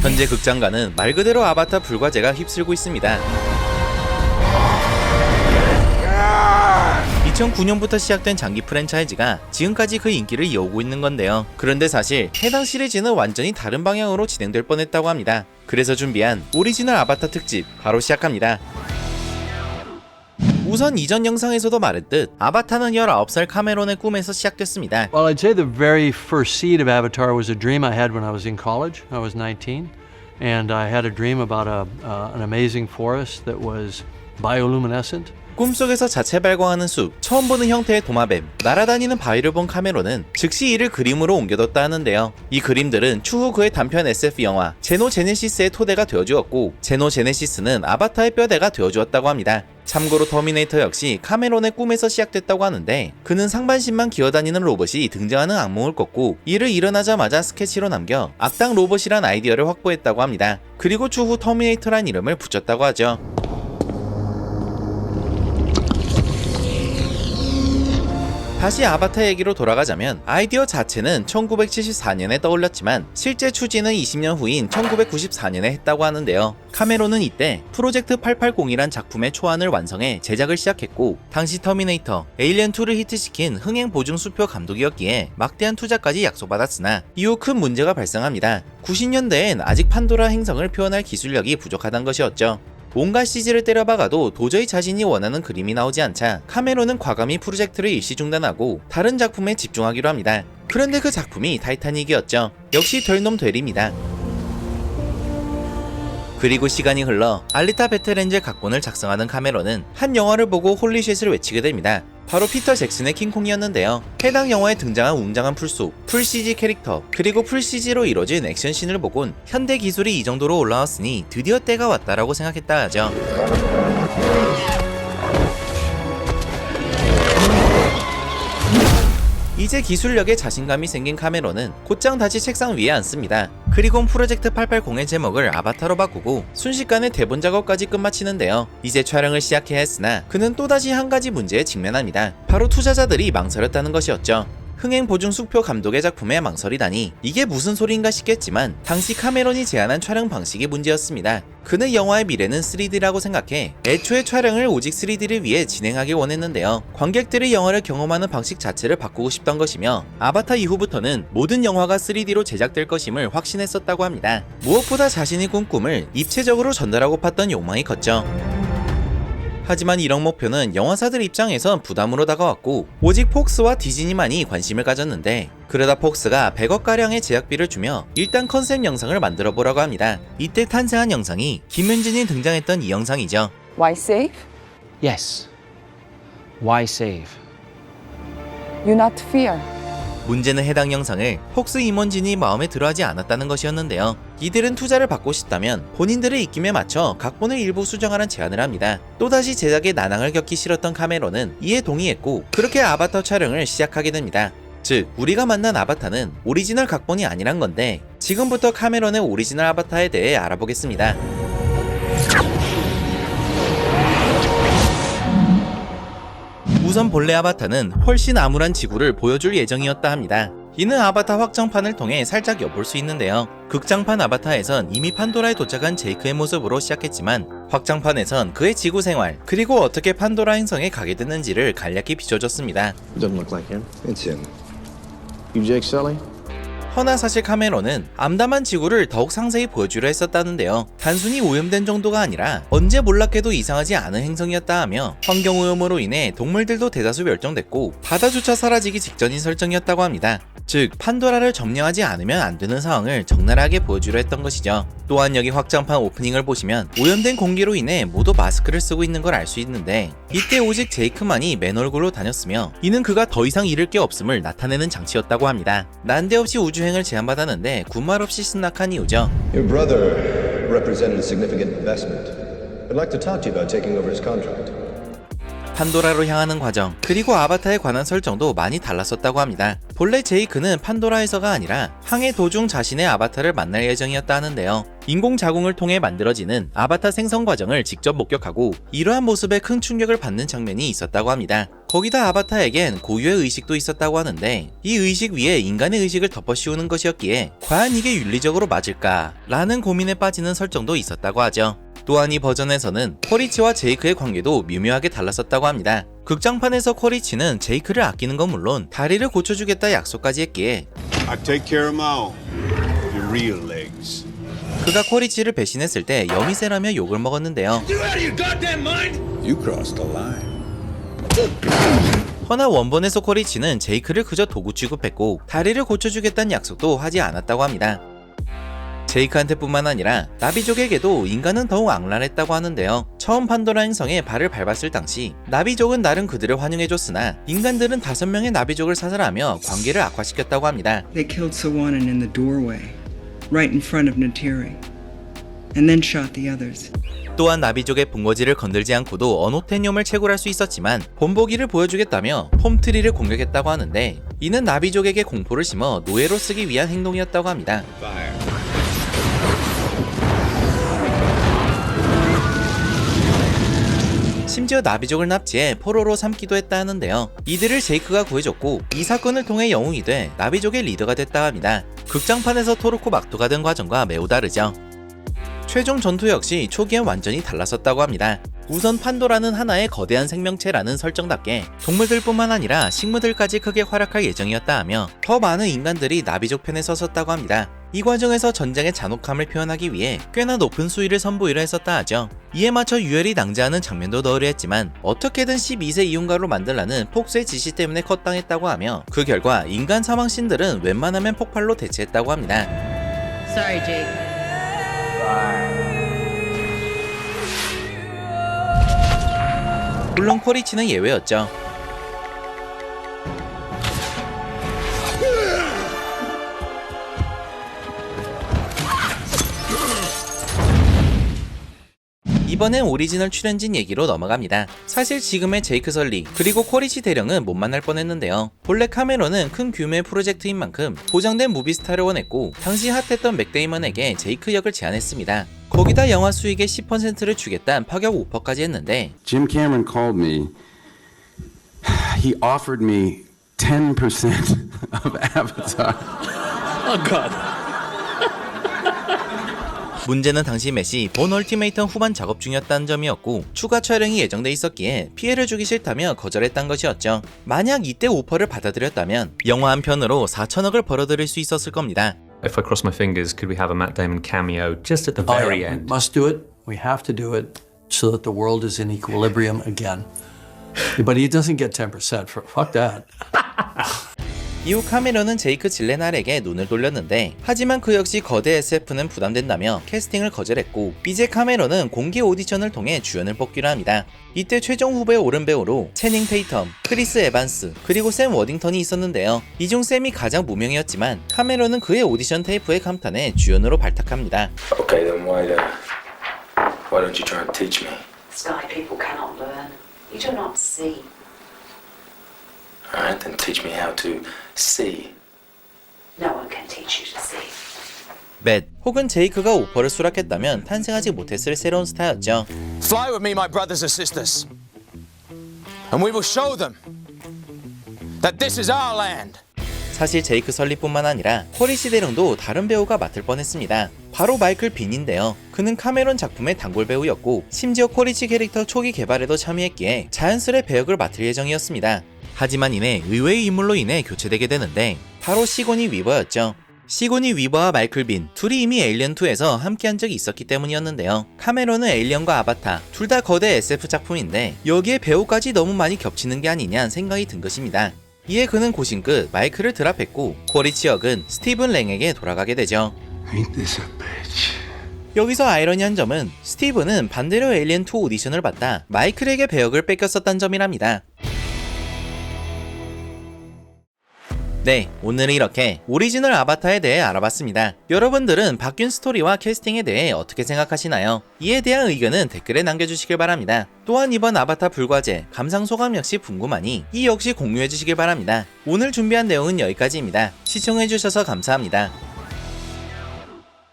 현재 극장가는 말 그대로 아바타 불과제가 휩쓸고 있습니다. 2009년부터 시작된 장기 프랜차이즈가 지금까지 그 인기를 이어오고 있는 건데요. 그런데 사실 해당 시리즈는 완전히 다른 방향으로 진행될 뻔했다고 합니다. 그래서 준비한 오리지널 아바타 특집 바로 시작합니다. 우선 이전 영상에서도 말했듯 아바타는 19살 카메론의 꿈에서 시작됐습니다. Well, I'd say the very first seed of Avatar was a dream I had when I was in college. I was 19, and I had a dream about a, uh, an amazing forest that was bioluminescent. 꿈속에서 자체 발광하는 숲, 처음 보는 형태의 도마뱀, 날아다니는 바위를 본 카메론은 즉시 이를 그림으로 옮겨뒀다 하는데요. 이 그림들은 추후 그의 단편 SF 영화 제노 제네시스의 토대가 되어주었고 제노 제네시스는 아바타의 뼈대가 되어주었다고 합니다. 참고로 터미네이터 역시 카메론의 꿈에서 시작됐다고 하는데 그는 상반신만 기어다니는 로봇이 등장하는 악몽을 꿨고 이를 일어나자마자 스케치로 남겨 악당 로봇이란 아이디어를 확보했다고 합니다. 그리고 추후 터미네이터란 이름을 붙였다고 하죠. 다시 아바타 얘기로 돌아가자면 아이디어 자체는 1974년에 떠올렸지만 실제 추진은 20년 후인 1994년에 했다고 하는데요. 카메론은 이때 프로젝트 880이란 작품의 초안을 완성해 제작을 시작했고 당시 터미네이터, 에일리언2를 히트시킨 흥행 보증 수표 감독이었기에 막대한 투자까지 약속받았으나 이후 큰 문제가 발생합니다. 90년대엔 아직 판도라 행성을 표현할 기술력이 부족하단 것이었죠. 온갖 CG를 때려박아도 도저히 자신이 원하는 그림이 나오지 않자 카메론은 과감히 프로젝트를 일시 중단하고 다른 작품에 집중하기로 합니다. 그런데 그 작품이 타이타닉이었죠. 역시 될놈 되리입니다. 그리고 시간이 흘러 알리타 베테렌즈의 각본을 작성하는 카메론은 한 영화를 보고 홀리쉣을 외치게 됩니다. 바로 피터 잭슨의 킹콩이었는데요. 해당 영화에 등장한 웅장한 풀소, 풀CG 캐릭터, 그리고 풀CG로 이뤄진 액션씬을 보곤 현대 기술이 이 정도로 올라왔으니 드디어 때가 왔다라고 생각했다 하죠. 이제 기술력에 자신감이 생긴 카메론은 곧장 다시 책상 위에 앉습니다. 그리고 프로젝트 880의 제목을 아바타로 바꾸고 순식간에 대본 작업까지 끝마치는데요. 이제 촬영을 시작해야 했으나 그는 또다시 한 가지 문제에 직면합니다. 바로 투자자들이 망설였다는 것이었죠. 흥행 보증 수표 감독의 작품에 망설이다니 이게 무슨 소린가 싶겠지만 당시 카메론이 제안한 촬영 방식이 문제였습니다. 그는 영화의 미래는 3D라고 생각해 애초에 촬영을 오직 3D를 위해 진행하길 원했는데요. 관객들이 영화를 경험하는 방식 자체를 바꾸고 싶던 것이며 아바타 이후부터는 모든 영화가 3D로 제작될 것임을 확신했었다고 합니다. 무엇보다 자신이 꾼 꿈을 입체적으로 전달하고 팠던 욕망이 컸죠. 하지만 이런 목표는 영화사들 입장에선 부담으로 다가왔고 오직 폭스와 디즈니만이 관심을 가졌는데 그러다 폭스가 100억가량의 제작비를 주며 일단 컨셉 영상을 만들어 보라고 합니다. 이때 탄생한 영상이 김윤진이 등장했던 이 영상이죠. Why save? Yes. Why save? You not fear. 문제는 해당 영상을 폭스 임원진이 마음에 들어하지 않았다는 것이었는데요. 이들은 투자를 받고 싶다면 본인들의 입김에 맞춰 각본을 일부 수정하는 제안을 합니다. 또다시 제작에 난항을 겪기 싫었던 카메론은 이에 동의했고 그렇게 아바타 촬영을 시작하게 됩니다. 즉 우리가 만난 아바타는 오리지널 각본이 아니란 건데 지금부터 카메론의 오리지널 아바타에 대해 알아보겠습니다. 우선 본래 아바타는 훨씬 암울한 지구를 보여줄 예정이었다 합니다. 이는 아바타 확장판을 통해 살짝 엿볼 수 있는데요. 극장판 아바타에선 이미 판도라에 도착한 제이크의 모습으로 시작했지만 확장판에선 그의 지구 생활 그리고 어떻게 판도라 행성에 가게 됐는지를 간략히 비춰줬습니다. 허나 사실 카메론은 암담한 지구를 더욱 상세히 보여주려 했었다는데요. 단순히 오염된 정도가 아니라 언제 몰락해도 이상하지 않은 행성이었다 하며 환경오염으로 인해 동물들도 대다수 멸종됐고 바다조차 사라지기 직전인 설정이었다고 합니다. 즉 판도라를 점령하지 않으면 안 되는 상황을 적나라하게 보여주려 했던 것이죠. 또한 여기 확장판 오프닝을 보시면 오염된 공기로 인해 모두 마스크를 쓰고 있는 걸 알 수 있는데 이때 오직 제이크만이 맨 얼굴로 다녔으며 이는 그가 더 이상 잃을 게 없음을 나타내는 장치였다고 합니다. 난데없이 우주행을 제안받았는데 군말 없이 승낙한 이유죠. Your brother represented a significant investment. I'd like to talk to you about taking over his contract. 판도라로 향하는 과정, 그리고 아바타에 관한 설정도 많이 달랐었다고 합니다. 본래 제이크는 판도라에서가 아니라 항해 도중 자신의 아바타를 만날 예정이었다 하는데요. 인공 자궁을 통해 만들어지는 아바타 생성 과정을 직접 목격하고 이러한 모습에 큰 충격을 받는 장면이 있었다고 합니다. 거기다 아바타에겐 고유의 의식도 있었다고 하는데 이 의식 위에 인간의 의식을 덮어 씌우는 것이었기에 과연 이게 윤리적으로 맞을까? 라는 고민에 빠지는 설정도 있었다고 하죠. 또한 이 버전에서는 코리치와 제이크의 관계도 미묘하게 달랐었다고 합니다. 극장판에서 코리치는 제이크를 아끼는 건 물론 다리를 고쳐주겠다 약속까지 했기에 I take care of my own. Your real legs. 그가 코리치를 배신했을 때 여미새라며 욕을 먹었는데요. You crossed the line. 허나 원본에서 코리치는 제이크를 그저 도구 취급했고 다리를 고쳐주겠다는 약속도 하지 않았다고 합니다. 제이크한테뿐만 아니라 나비족에게도 인간은 더욱 악랄했다고 하는데요. 처음 판도라 행성에 발을 밟았을 당시 나비족은 나름 그들을 환영해줬으나 인간들은 다섯 명의 나비족을 사살하며 관계를 악화시켰다고 합니다. They killed Sawanan in the doorway, right in front of Natiri, and then shot the others. 또한 나비족의 본거지를 건들지 않고도 어노테늄을 채굴할 수 있었지만 본보기를 보여주겠다며 폼트리를 공격했다고 하는데 이는 나비족에게 공포를 심어 노예로 쓰기 위한 행동이었다고 합니다. Fire. 심지어 나비족을 납치해 포로로 삼기도 했다 하는데요. 이들을 제이크가 구해줬고 이 사건을 통해 영웅이 돼 나비족의 리더가 됐다 합니다. 극장판에서 토르코 막토가 된 과정과 매우 다르죠. 최종 전투 역시 초기엔 완전히 달랐었다고 합니다. 우선 판도라는 하나의 거대한 생명체라는 설정답게 동물들뿐만 아니라 식물들까지 크게 활약할 예정이었다 하며 더 많은 인간들이 나비족 편에 섰었다고 합니다. 이 과정에서 전장의 잔혹함을 표현하기 위해 꽤나 높은 수위를 선보이려 했었다 하죠. 이에 맞춰 유혈이 낭자하는 장면도 넣으려 했지만 어떻게든 12세 이용가로 만들라는 폭스의 지시 때문에 컷당했다고 하며 그 결과 인간 사망 신들은 웬만하면 폭발로 대체했다고 합니다. Sorry. 물론 코리치는 예외였죠. 이번엔 오리지널 출연진 얘기로 넘어갑니다. 사실 지금의 제이크 설리 그리고 코리치 대령은 못 만날 뻔했는데요. 본래 카메론은 큰 규모의 프로젝트인 만큼 보장된 무비스타를 원했고 당시 핫했던 맥데이먼에게 제이크 역을 제안했습니다. 거기다 영화 수익의 10%를 주겠다는 파격 오퍼까지 했는데 Jim Cameron called me. He offered me 10% of Avatar. 문제는 당시 메시 본 얼티메이트 후반 작업 중이었다는 점이었고 추가 촬영이 예정돼 있었기에 피해를 주기 싫다며 거절했던 것이었죠. 만약 이때 오퍼를 받아들였다면 영화 한 편으로 4천억을 벌어들일 수 있었을 겁니다. If I cross my fingers, could we have a Matt Damon cameo just at the Oh, very yeah, we end? must do it. We have to do it so that the world is in equilibrium again. but he doesn't get 10%. For, fuck that. 이후 카메론은 제이크 질레날에게 눈을 돌렸는데 하지만 그 역시 거대 SF는 부담된다며 캐스팅을 거절했고 이제 카메론은 공개 오디션을 통해 주연을 뽑기로 합니다. 이때 최종 후보에 오른 배우로 채닝 테이텀, 크리스 에반스, 그리고 샘 워딩턴이 있었는데요. 이 중 샘이 가장 무명이었지만 카메론은 그의 오디션 테이프에 감탄해 주연으로 발탁합니다. Okay, then why the, why don't you try and teach me? Sky people cannot learn. You do not see. All right, then teach me how to see. No one can teach you to see. 맷 혹은 제이크가 오퍼를 수락했다면 탄생하지 못했을 새로운 스타였죠. Fly with me, my brothers and sisters, and we will show them that this is our land. 사실 제이크 설리뿐만 아니라 코리시 대령도 다른 배우가 맡을 뻔했습니다. 바로 마이클 빈인데요. 그는 카메론 작품의 단골 배우였고 심지어 코리치 캐릭터 초기 개발에도 참여했기에 자연스레 배역을 맡을 예정이었습니다. 하지만 이내 의외의 인물로 인해 교체되게 되는데 바로 시고니 위버였죠. 시고니 위버와 마이클 빈 둘이 이미 에일리언2에서 함께한 적이 있었기 때문이었는데요. 카메론은 에일리언과 아바타 둘 다 거대 SF 작품인데 여기에 배우까지 너무 많이 겹치는 게 아니냐 생각이 든 것입니다. 이에 그는 고심 끝 마이크를 드랍했고 코리치 역은 스티븐 랭에게 돌아가게 되죠. 여기서 아이러니한 점은 스티븐은 반대로 에일리언 2 오디션을 받다 마이클에게 배역을 뺏겼었단 점이랍니다. 네, 오늘은 이렇게 오리지널 아바타에 대해 알아봤습니다. 여러분들은 바뀐 스토리와 캐스팅에 대해 어떻게 생각하시나요? 이에 대한 의견은 댓글에 남겨주시길 바랍니다. 또한 이번 아바타 불과제 감상 소감 역시 궁금하니 이 역시 공유해주시길 바랍니다. 오늘 준비한 내용은 여기까지입니다. 시청해주셔서 감사합니다.